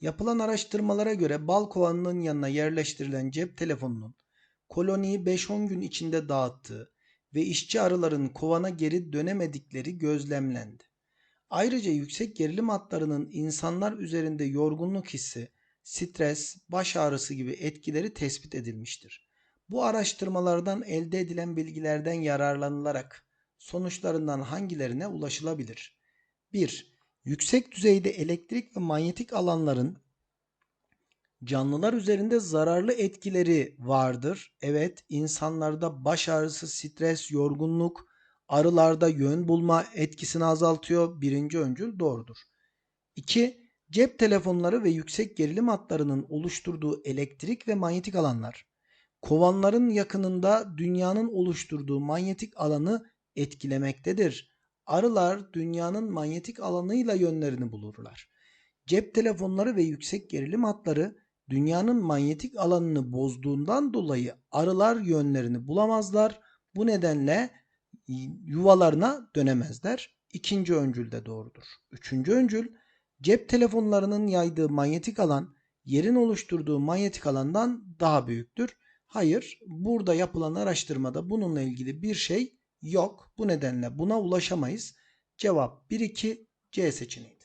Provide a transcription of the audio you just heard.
Yapılan araştırmalara göre bal kovanının yanına yerleştirilen cep telefonunun koloniyi 5-10 gün içinde dağıttığı ve işçi arıların kovana geri dönemedikleri gözlemlendi. Ayrıca yüksek gerilim hatlarının insanlar üzerinde yorgunluk hissi, stres, baş ağrısı gibi etkileri tespit edilmiştir. Bu araştırmalardan elde edilen bilgilerden yararlanılarak sonuçlarından hangilerine ulaşılabilir? 1. Yüksek düzeyde elektrik ve manyetik alanların canlılar üzerinde zararlı etkileri vardır. Evet, insanlarda baş ağrısı, stres, yorgunluk, arılarda yön bulma etkisini azaltıyor. Birinci öncül doğrudur. 2. Cep telefonları ve yüksek gerilim hatlarının oluşturduğu elektrik ve manyetik alanlar kovanların yakınında dünyanın oluşturduğu manyetik alanı etkilemektedir. Arılar dünyanın manyetik alanıyla yönlerini bulurlar. Cep telefonları ve yüksek gerilim hatları dünyanın manyetik alanını bozduğundan dolayı arılar yönlerini bulamazlar. Bu nedenle yuvalarına dönemezler. İkinci öncül de doğrudur. Üçüncü öncül cep telefonlarının yaydığı manyetik alan yerin oluşturduğu manyetik alandan daha büyüktür. Hayır, burada yapılan araştırmada bununla ilgili bir şey yok. Bu nedenle buna ulaşamayız. Cevap 1-2 C seçeneği.